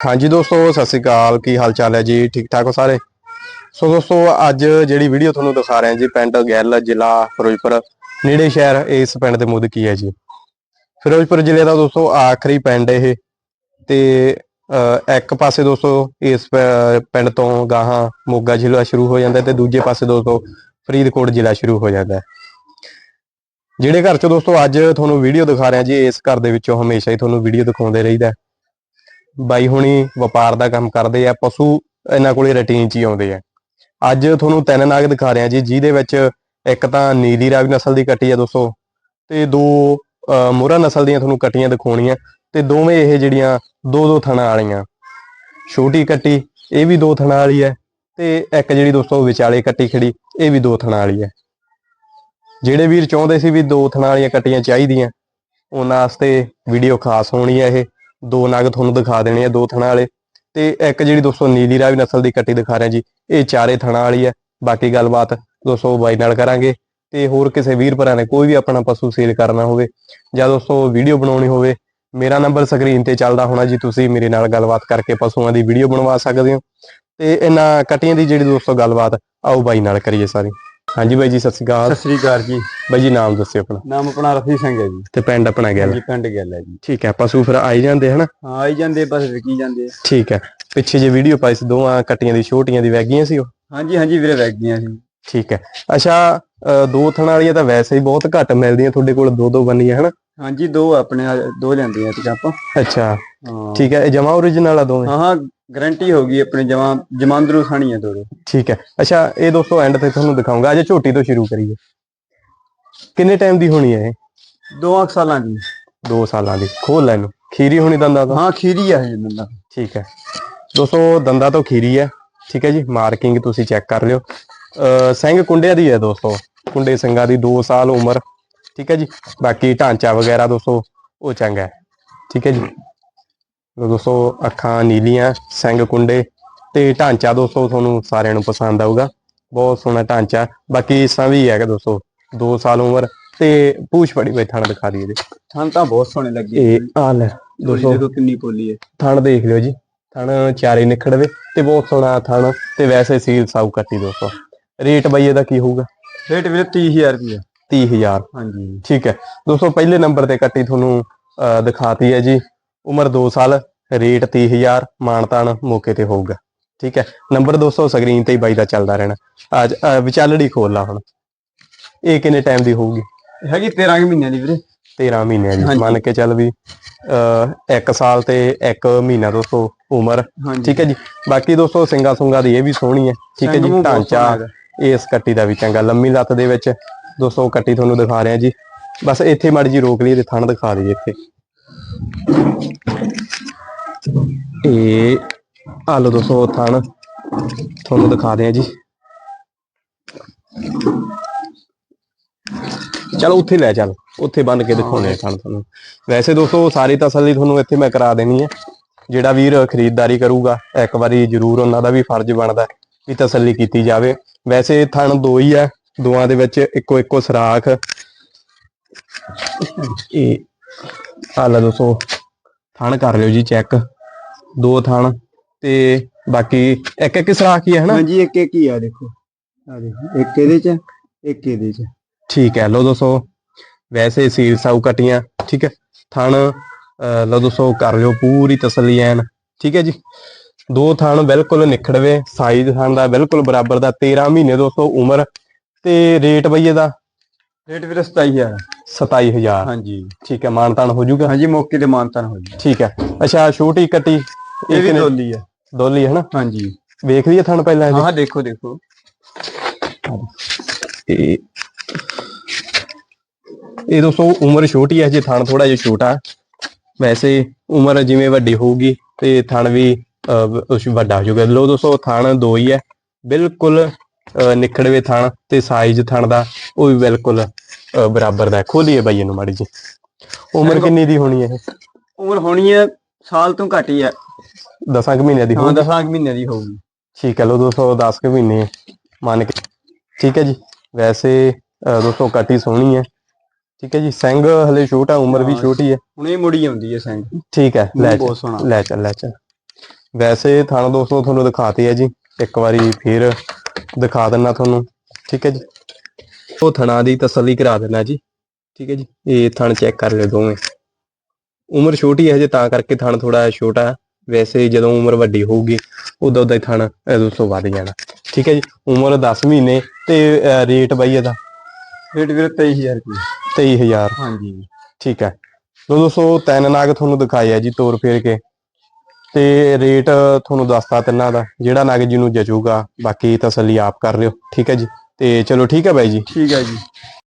ਹਾਂਜੀ ਦੋਸਤੋ, ਸਤਿ ਸ੍ਰੀ ਅਕਾਲ। ਕੀ ਹਾਲ ਚਾਲ ਹੈ ਜੀ? ਠੀਕ ਠਾਕ ਹੋ ਸਾਰੇ? ਸੋ ਦੋਸਤੋ, ਅੱਜ ਜਿਹੜੀ ਵੀਡੀਓ ਤੁਹਾਨੂੰ ਦਿਖਾ ਰਹੇ ਹਾਂ ਜੀ, ਪਿੰਡ ਗੈਲ, ਜ਼ਿਲ੍ਹਾ ਫਿਰੋਜ਼ਪੁਰ, ਨੇੜੇ ਸ਼ਹਿਰ, ਇਸ ਪਿੰਡ ਦੇ ਮੁੱਦ ਕੀ ਹੈ ਜੀ? ਫਿਰੋਜ਼ਪੁਰ ਜ਼ਿਲ੍ਹੇ ਦਾ ਦੋਸਤੋ, ਆਖਰੀ ਪਿੰਡ ਇਹ। ਤੇ ਇੱਕ ਪਾਸੇ ਦੋਸਤੋ, ਇਸ ਪਿੰਡ ਤੋਂ ਗਾਹਾਂ ਮੋਗਾ ਜ਼ਿਲ੍ਹਾ ਸ਼ੁਰੂ ਹੋ ਜਾਂਦਾ ਹੈ ਤੇ ਦੂਜੇ ਪਾਸੇ ਦੋਸਤੋ, ਫਰੀਦਕੋਟ ਜ਼ਿਲ੍ਹਾ ਸ਼ੁਰੂ ਹੋ ਜਾਂਦਾ ਜਿਹੜੇ ਘਰ ਚ ਦੋਸਤੋ, ਅੱਜ ਤੁਹਾਨੂੰ ਵੀਡੀਓ ਦਿਖਾ ਰਹੇ ਹਾਂ ਜੀ, ਇਸ ਘਰ ਦੇ ਵਿੱਚੋਂ ਹਮੇਸ਼ਾ ਹੀ ਤੁਹਾਨੂੰ ਵੀਡੀਓ ਦਿਖਾਉਂਦੇ ਰਹੀਦਾ ਬਾਈ ਹੁਣੀ ਵਪਾਰ ਦਾ ਕੰਮ ਕਰਦੇ ਆ ਪਸ਼ੂ ਇਹਨਾਂ ਕੋਲੇ ਰੁਟੀਨ 'ਚ ਹੀ ਆਉਂਦੇ ਆ। ਅੱਜ ਤੁਹਾਨੂੰ ਤਿੰਨ ਨਾਗ ਦਿਖਾ ਰਿਹਾ ਜੀ ਜਿਹਦੇ ਵਿੱਚ ਇੱਕ ਤਾਂ ਨੀਲੀ ਰਾਵੀ ਨਸਲ ਦੀ ਕੱਟੀ ਆ ਦੋਸਤੋ ਤੇ ਦੋ ਅਹ, ਮੋਹਰਾ ਨਸਲ ਦੀਆਂ ਤੁਹਾਨੂੰ ਕੱਟੀਆਂ ਦਿਖਾਉਣੀਆਂ ਤੇ ਦੋਵੇਂ ਇਹ ਜਿਹੜੀਆਂ ਦੋ ਦੋ ਥਣਾ ਵਾਲੀਆਂ। ਛੋਟੀ ਕੱਟੀ ਇਹ ਵੀ ਦੋ ਥਣਾ ਵਾਲੀ ਹੈ ਤੇ ਇੱਕ ਜਿਹੜੀ ਦੋਸਤੋ ਵਿਚਾਲੇ ਕੱਟੀ ਖੜੀ ਇਹ ਵੀ ਦੋ ਥਣਾ ਵਾਲੀ ਹੈ। ਜਿਹੜੇ ਵੀਰ ਚਾਹੁੰਦੇ ਸੀ ਵੀ ਦੋ ਥਣਾ ਵਾਲੀਆਂ ਕੱਟੀਆਂ ਚਾਹੀਦੀਆਂ ਉਹਨਾਂ ਵਾਸਤੇ ਵੀਡੀਓ ਖਾਸ ਹੋਣੀ ਹੈ ਇਹ। ਦੋ ਨਗ ਤੁਹਾਨੂੰ ਦਿਖਾ ਦੇਣੇ ਆ, ਦੋ ਥਣਾ ਵਾਲੇ। ਤੇ ਇੱਕ ਜਿਹੜੀ ਦੋਸਤੋ ਨੀਲੀ ਰਾਵੀ ਨਸਲ ਦੀ ਕੱਟੀ ਦਿਖਾ ਰਿਹਾ ਜੀ, ਇਹ ਚਾਰੇ ਥਣਾ ਵਾਲੀ ਹੈ ਬਾਕੀ ਗੱਲਬਾਤ ਦੋਸਤੋ ਬਾਈ ਨਾਲ ਕਰਾਂਗੇ। ਤੇ ਹੋਰ ਕਿਸੇ ਵੀਰ ਭਰਾ ਨੇ ਕੋਈ ਵੀ ਆਪਣਾ ਪਸ਼ੂ ਸੇਲ ਕਰਨਾ ਹੋਵੇ ਜਾਂ ਦੋਸਤੋ ਵੀਡੀਓ ਬਣਾਉਣੀ ਹੋਵੇ, ਮੇਰਾ ਨੰਬਰ ਸਕਰੀਨ ਤੇ ਚੱਲਦਾ ਹੋਣਾ ਜੀ, ਤੁਸੀਂ ਮੇਰੇ ਨਾਲ ਗੱਲਬਾਤ ਕਰਕੇ ਪਸ਼ੂਆਂ ਦੀ ਵੀਡੀਓ ਬਣਵਾ ਸਕਦੇ ਹੋ। ਤੇ ਇਹਨਾਂ ਕੱਟੀਆਂ ਦੀ ਜਿਹੜੀ ਦੋਸਤੋ ਗੱਲਬਾਤ, ਆਓ ਬਾਈ ਨਾਲ ਕਰੀਏ ਸਾਰੀ। ਹਾਂਜੀ ਬਾਈ ਜੀ ਸਤਿ ਸ਼੍ਰੀ ਅਕਾਲ। ਸਤਿ ਸ੍ਰੀ ਅਕਾਲ ਜੀ। ਬਾਈ ਜੀ ਨਾਮ ਦੱਸਿਓ ਆਪਣਾ। ਨਾਮ ਆਪਣਾ ਰਫੀ ਸਿੰਘ ਹੈ ਜੀ। ਤੇ ਪਿੰਡ ਆਪਣਾ ਗਿਆ ਹਾਂਜੀ ਪਿੰਡ ਗੱਲ ਹੈ ਜੀ। ਠੀਕ ਹੈ ਪਸ਼ੂ ਫਿਰ ਆਈ ਜਾਂਦੇ ਹਨਾ? ਹਾਂ ਆਈ ਜਾਂਦੇ ਬਸ ਵਿਕੀ ਜਾਂਦੇ ਆ। ਠੀਕ ਹੈ ਪਿੱਛੇ ਜੇ ਵੀਡੀਓ ਪਾਈ ਸੀ ਦੋਵਾਂ ਕੱਟੀਆਂ ਦੀ ਛੋਟੀਆਂ ਦੀ ਵੈਗੀਆਂ ਸੀ ਉਹ? ਹਾਂਜੀ ਹਾਂਜੀ ਵੀਰੇ ਵਗ ਗਈਆਂ ਸੀ। ਠੀਕ ਹੈ। ਅੱਛਾ ਅ, ਦੋ ਥਣ ਵਾਲੀਆਂ ਤਾਂ ਵੈਸੇ ਹੀ ਬਹੁਤ ਘੱਟ ਮਿਲਦੀਆਂ ਤੁਹਾਡੇ ਕੋਲ ਦੋ ਦੋ ਬੰਨੀਆਂ ਹਨਾ? ਹਾਂਜੀ ਦੋ ਆਪਣੇ ਆ- ਦੋ ਲੈਂਦੇ ਆ ਤੇ ਆਪਾਂ। ਅੱਛਾ। ਹਾਂ। ਠੀਕ ਹੈ ਇਹ ਜਮਾ ਓਰੀਜਨਲ ਆ ਦੋਵੇਂ? ਹਾਂ ਹਾਂ ਗਾਰੰਟੀ ਹੋ ਗਈ ਆਪਣੇ ਜਮਾ ਜਮਾਂਦਰੂ ਖਾਣੀ ਆ ਦੋਰੇ ਠੀਕ ਹੈ। ਅੱਛਾ ਇਹ ਦੋਸਤੋ ਐਂਡ ਤੇ ਤੁਹਾਨੂੰ ਦਿਖਾਉਂਗਾ। ਅੱਜ ਝੋਟੀ ਤੋਂ ਸ਼ੁਰੂ ਕਰੀਏ। ਕਿੰਨੇ ਟਾਈਮ ਦੀ ਹੋਣੀ ਹੈ ਇਹ? ਦੋ ਅੱਠ ਸਾਲਾਂ ਦੀ। 2 ਸਾਲਾਂ ਦੀ। ਖੋਲ ਲੈ ਇਹਨੂੰ। ਖੀਰੀ ਹੋਣੀ ਦੰਦਾਂ ਤੋਂ? ਹਾਂ ਖੀਰੀ ਆ ਇਹ ਬੰਦਾ ਠੀਕ ਹੈ। ਦੋਸਤੋ ਦੰਦਾਂ ਤੋਂ ਖੀਰੀ ਹੈ। ਠੀਕ ਹੈ ਜੀ। ਮਾਰਕਿੰਗ ਤੁਸੀਂ ਚੈੱਕ ਕਰ ਲਿਓ। ਸਿੰਘ ਕੁੰਡਿਆਂ ਦੀ ਹੈ ਦੋਸਤੋ। ਕੁੰਡੇ ਸਿੰਘਾਂ ਦੀ 2 ਸਾਲ ਉਮਰ। ਠੀਕ ਹੈ ਜੀ। ਬਾਕੀ ਢਾਂਚਾ ਵਗੈਰਾ ਦੋਸਤੋ ਉਹ ਚੰਗਾ ਹੈ। ਠੀਕ ਹੈ ਜੀ। ਲੋ ਦੋਸਤੋ ਅੱਖਾਂ ਨੀਲੀਆਂ ਸਿੰਘ ਕੁੰਡੇ ਤੇ ਢਾਂਚਾ ਦੋਸਤੋ ਤੁਹਾਨੂੰ ਸਾਰਿਆਂ ਨੂੰ ਪਸੰਦ ਆਊਗਾ। ਬਹੁਤ ਸੋਹਣਾ ਢਾਂਚਾ। ਬਾਕੀ ਇਸਾਂ ਵੀ ਹੈਗਾ ਦੋਸਤੋ 2 ਸਾਲ ਉਮਰ ਤੇ ਪੂਛ ਫੜੀ ਬਈ ਥਣ ਦਿਖਾ ਦਈਏ ਜੀ ਥਣ ਤਾਂ ਬਹੁਤ ਸੋਹਣੇ ਲੱਗੇ ਇਹ ਆ ਲੈ ਦੋਸਤੋ। ਦੇਖੋ ਕਿੰਨੀ ਪੋਲੀ ਹੈ। ਥਣ ਦੇਖ ਲਿਓ ਜੀ। ਥਣ ਚਾਰੇ ਨਿਖੜਵੇ ਤੇ ਬਹੁਤ ਸੋਹਣਾ ਥਣ ਤੇ ਵੈਸੇ ਸੀਲ ਸਾਊ ਕੱਟੀ ਦੋਸਤੋ। ਰੇਟ ਬਈ ਇਹਦਾ ਕੀ ਹੋਊਗਾ? ਰੇਟ ਵੀਰੇ 30000 ਰੁਪਏ। 30000 ਹਾਂਜੀ। ਠੀਕ ਹੈ। ਦੋਸਤੋ ਪਹਿਲੇ ਨੰਬਰ ਤੇ ਕੱਟੀ ਤੁਹਾਨੂੰ ਦਿਖਾਤੀ ਹੈ ਜੀ। ਉਮਰ 2 ਸਾਲ ਰੇਟ 30000 ਮਾਨਤਾਨ ਮੌਕੇ ਤੇ ਹੋਊਗਾ। ਠੀਕ ਹੈ ਨੰਬਰ ਦੋਸਤੋ ਸਕਰੀਨ ਤੇ ਹੀ ਬਾਈ ਦਾ ਚੱਲਦਾ ਰਹਿਣਾ। ਅੱਜ ਵਿਚਾਲੜੀ ਖੋਲ ਲਾ ਹੁਣ। ਇਹ ਕਿੰਨੇ ਟਾਈਮ ਦੀ ਹੋਊਗੀ? ਹੈਗੀ 13 ਕੁ ਮਹੀਨਿਆਂ ਦੀ ਵੀਰੇ। 13 ਮਹੀਨਿਆਂ ਦੀ। ਮੰਨ ਕੇ ਚੱਲ ਵੀ 1 ਸਾਲ ਤੇ 1 ਮਹੀਨਾ ਦੋਸਤੋ ਉਮਰ। ਠੀਕ ਹੈ ਜੀ। ਬਾਕੀ ਦੋਸਤੋ ਸਿੰਗਾ ਸੁੰਗਾ ਦੀ ਇਹ ਵੀ ਸੋਹਣੀ ਹੈ। ਠੀਕ ਹੈ ਜੀ ਢਾਂਚਾ। ਇਸ ਕੱਟੀ ਦਾ ਵੀ ਚੰਗਾ। ਲੰਮੀ ਲੱਤ ਦੇ ਵਿੱਚ ਦੋਸਤੋ ਕੱਟੀ ਤੁਹਾਨੂੰ ਦਿਖਾ ਰਿਹਾ ਜੀ। ਬਸ ਇੱਥੇ ਮਾੜੀ ਜੀ ਰੋਕ ਲਈ ਤੇ ਥਣ ਦਿਖਾ ਦਈਏ ਇੱਥੇ। ਇਹ ਆ ਲੋ ਦੋਸਤੋ ਥਣ। ਤੁਹਾਨੂੰ ਦਿਖਾ ਦਿਆਂ ਜੀ। ਚਲ ਉੱਥੇ ਲੈ ਚੱਲ, ਉੱਥੇ ਬੰਨ ਕੇ ਦਿਖਾਉਣੇ ਆ ਥਣ ਤੁਹਾਨੂੰ। ਵੈਸੇ ਦੋਸਤੋ, ਸਾਰੀ ਤਸੱਲੀ ਤੁਹਾਨੂੰ ਇੱਥੇ ਮੈਂ ਕਰਾ ਦੇਣੀ ਹੈ ਜਿਹੜਾ ਵੀਰ ਖਰੀਦਦਾਰੀ ਕਰੂਗਾ, ਇੱਕ ਵਾਰੀ ਜ਼ਰੂਰ ਉਹਨਾਂ ਦਾ ਵੀ ਫਰਜ਼ ਬਣਦਾ ਵੀ ਤਸੱਲੀ ਕੀਤੀ ਜਾਵੇ। ਵੈਸੇ ਥਣ ਦੋ ਹੀ ਹੈ ਦੋਆਂ ਦੇ ਵਿੱਚ ਇੱਕੋ ਇੱਕੋ ਸਰਾਖ। ਇਹ ਆ ਲੈ ਦੋਸਤੋ। ਥਣ ਕਰ ਲਿਓ ਜੀ ਚੈੱਕ ਦੋ ਥਣ ਤੇ ਬਾਕੀ ਇੱਕ ਇੱਕ ਸਰਾਖ ਹੀ ਹੈ ਹਨਾ? ਹਾਂਜੀ ਇੱਕ ਇੱਕ ਹੀ ਆ ਦੇਖੋ। ਆ ਦੇਖੋ ਇੱਕ ਇਹਦੇ ਚ ਇੱਕ ਇਹਦੇ ਚ। ਠੀਕ ਹੈ ਲੋ ਦੋਸਤੋ ਵੈਸੇ ਸੀਲ ਸਾਊ ਕਟੀਆਂ ਠੀਕ ਹੈ। ਥਣ ਲਓ ਦੋਸਤੋ ਕਰ ਲਿਓ ਪੂਰੀ ਤਸੱਲੀ ਐਨ ਠੀਕ ਹੈ ਜੀ। ਦੋ ਥਣ ਬਿਲਕੁਲ ਨਿਖੜਵੇ ਸਾਈਜ਼ ਥਣ ਦਾ ਬਿਲਕੁਲ ਬਰਾਬਰ ਦਾ 13 ਮਹੀਨੇ ਦੋਸਤੋ ਉਮਰ ਤੇ ਰੇਟ ਬਈ ਇਹਦਾ ਰੇਟ ਵੀਰੇ 27000 27000 ਹਾਂਜੀ। ਠੀਕ ਹੈ ਮਾਨਤਾਨ ਹੋ ਜਾਊਗਾ ਹਾਂਜੀ ਮੌਕੇ ਤੇ ਮਾਨਤਾਨ ਹੋ ਜੀ ਠੀਕ ਹੈ। ਅੱਛਾ ਛੋਟੀ ਕੱਟੀ ਇਹ ਵੀ ਦੋਲੀ ਹੈ। ਦੋਲੀ ਹੈ ਨਾ? ਹਾਂਜੀ। ਵੇਖ ਲਈਏ ਥਣ ਪਹਿਲਾਂ ਹਾਂ ਦੇਖੋ ਦੇਖੋ। ਇਹ ਇਹ ਦੋਸਤੋ ਉਮਰ ਛੋਟੀ ਹੈ ਜੇ ਥਣ ਥੋੜਾ ਜਿਹਾ ਛੋਟਾ। ਵੈਸੇ ਉਮਰ ਜਿਵੇਂ ਵੱਡੀ ਹੋਊਗੀ ਤੇ ਥਣ ਵੀ ਵੱਡਾ ਹੋ ਜਾਊਗਾ। ਲੋ ਦੋਸਤੋ ਥਣ ਦੋ ਹੀ ਹੈ। ਬਿਲਕੁਲ ਨਿਖੜਵੇ ਥਣ ਤੇ ਸਾਈਜ਼ ਥਣ ਦਾ ਉਹ ਵੀ ਬਿਲਕੁਲ ਬਰਾਬਰ ਦਾ ਹੈ। ਖੋਲੀਏ ਬਾਈ ਇਹਨੂੰ ਮਾੜੀ ਜੀ ਉਮਰ ਕਿੰਨੀ ਦੀ ਹੋਣੀ ਹੈ ਇਹ? ਉਮਰ ਹੋਣੀ ਹੈ ਸਾਲ ਤੋਂ ਘੱਟ ਹੀ ਹੈ। 10 ਕੁ ਮਹੀਨਿਆਂ ਦੀ ਹਾਂ ਹੋਊਗੀ। 10 ਮਹੀਨੇ ਦੀ ਹੋਊਗੀ। ਠੀਕ ਹੈ ਲੋ ਦੋਸਤੋ 10 ਕੁ ਮਹੀਨੇ ਮੰਨ ਕੇ ਠੀਕ ਹੈ ਜੀ। ਵੈਸੇ ਦੋਸਤੋ ਕੱਟੀ ਸੋਹਣੀ ਹੈ। ਠੀਕ ਹੈ ਜੀ ਸਿੰਘ ਹਲੇ ਛੋਟਾ ਉਮਰ ਵੀ। ਛੋਟੀ ਹੈ। ਹੁਣ ਮੁੜੀ ਆਉਂਦੀ ਹੈ ਸਿੰਘ। ਠੀਕ ਹੈ ਲੈ ਲੈ ਚੱਲ ਲੈ ਚੱਲ। ਵੈਸੇ ਥਣ ਦੋਸਤੋ ਤੁਹਾਨੂੰ ਦਿਖਾਤੇ ਹੈ ਜੀ ਇੱਕ ਵਾਰੀ ਫੇਰ ਦਿਖਾ ਦਿੰਨਾ ਤੁਹਾਨੂੰ ਠੀਕ ਹੈ ਜੀ? ਉਹ ਥਣਾ ਦੀ ਤਸੱਲੀ ਕਰਾ ਦੇਣਾ ਜੀ ਠੀਕ ਹੈ ਜੀ? ਇਹ ਥਣ ਚੈੱਕ ਕਰ ਲਿਓ ਦੋਵੇਂ। ਉਮਰ ਛੋਟੀ ਹੈ ਹਜੇ ਤਾਂ ਕਰਕੇ ਥਣ ਥੋੜਾ ਛੋਟਾ ਹੈ। ਵੈਸੇ ਜਦੋਂ ਉਮਰ ਵੱਡੀ ਹੋਊਗੀ ਉਦੋਂ ਉਦੋਂ ਹੀ ਥਣ ਇਹ ਤੋਂ ਵੱਧ ਜਾਣਾ। ਠੀਕ ਹੈ ਜੀ? ਉਮਰ 10 ਮਹੀਨੇ ਤੇ ਅਹ, ਰੇਟ ਬਾਈ ਇਹਦਾ? ਰੇਟ ਵੀਰੇ 23000 ਰੁਪਏ। 23000 ਹਾਂਜੀ। ਠੀਕ ਹੈ। ਲੋ ਦੋਸਤੋ ਤਿੰਨ ਨਾਗ ਤੁਹਾਨੂੰ ਦਿਖਾਏ ਆ ਜੀ ਤੋਰ ਫੇਰ ਕੇ। ਤੇ ਰੇਟ ਤੁਹਾਨੂੰ ਦੱਸਤਾ ਤਿੰਨਾਂ ਦਾ, ਜਿਹੜਾ ਨਾਗ ਜੀ ਨੂੰ ਜਚੂਗਾ, ਬਾਕੀ ਤਸੱਲੀ ਆਪ ਕਰ ਲਿਓ, ਠੀਕ ਹੈ ਜੀ? ਤੇ ਚਲੋ ਠੀਕ ਹੈ ਬਾਈ ਜੀ। ਠੀਕ ਹੈ ਜੀ।